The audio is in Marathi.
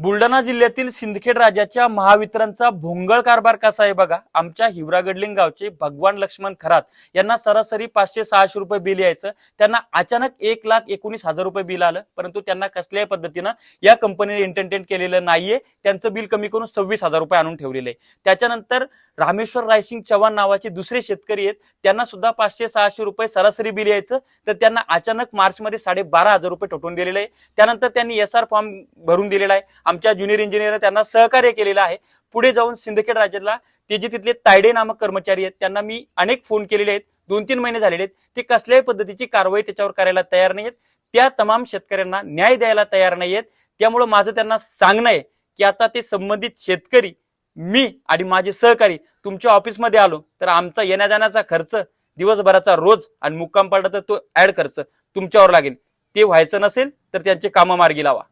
बुलढाणा जिल्ह्यातील सिंदखेड राजाच्या महावितरणचा भोंगळ कारभार कसा आहे बघा. आमच्या हिवरागडलिंग गावचे भगवान लक्ष्मण खरात यांना सरासरी पाचशे सहाशे रुपये बिल यायचं. त्यांना अचानक एक लाख एकोणीस हजार रुपये बिल आलं. परंतु त्यांना कसल्याही पद्धतीनं या कंपनीने इंटरटेन केलेलं नाहीये. त्यांचं बिल कमी करून सव्वीस हजार रुपये आणून ठेवलेले. आहे त्याच्यानंतर रामेश्वर रायसिंग चव्हाण नावाचे दुसरे शेतकरी आहेत. त्यांना सुद्धा पाचशे सहाशे रुपये सरासरी बिल यायचं. तर त्यांना अचानक मार्चमध्ये साडेबारा हजार रुपये ठोठून दिलेले. आहे त्यानंतर त्यांनी एस आर फॉर्म भरून दिलेला आहे. आमच्या ज्युनियर इंजिनियर त्यांना सहकार्य केलेलं आहे. पुढे जाऊन सिंदखेड राज्याला ते जे तिथले तायडे नामक कर्मचारी आहेत त्यांना मी अनेक फोन केलेले आहेत. दोन तीन महिने झालेले आहेत. ते कसल्याही पद्धतीची कारवाई त्याच्यावर करायला तयार नाहीयेत. त्या तमाम शेतकऱ्यांना न्याय द्यायला तयार नाहीयेत. त्यामुळं माझं त्यांना सांगणं आहे की आता ते संबंधित शेतकरी मी आणि माझे सहकारी तुमच्या ऑफिसमध्ये आलो तर आमचा येण्या जाण्याचा खर्च दिवसभराचा रोज आणि मुक्काम पडला तर तो ऍड खर्च तुमच्यावर लागेल. ते व्हायचं नसेल तर त्यांचे कामं मार्गी लावा.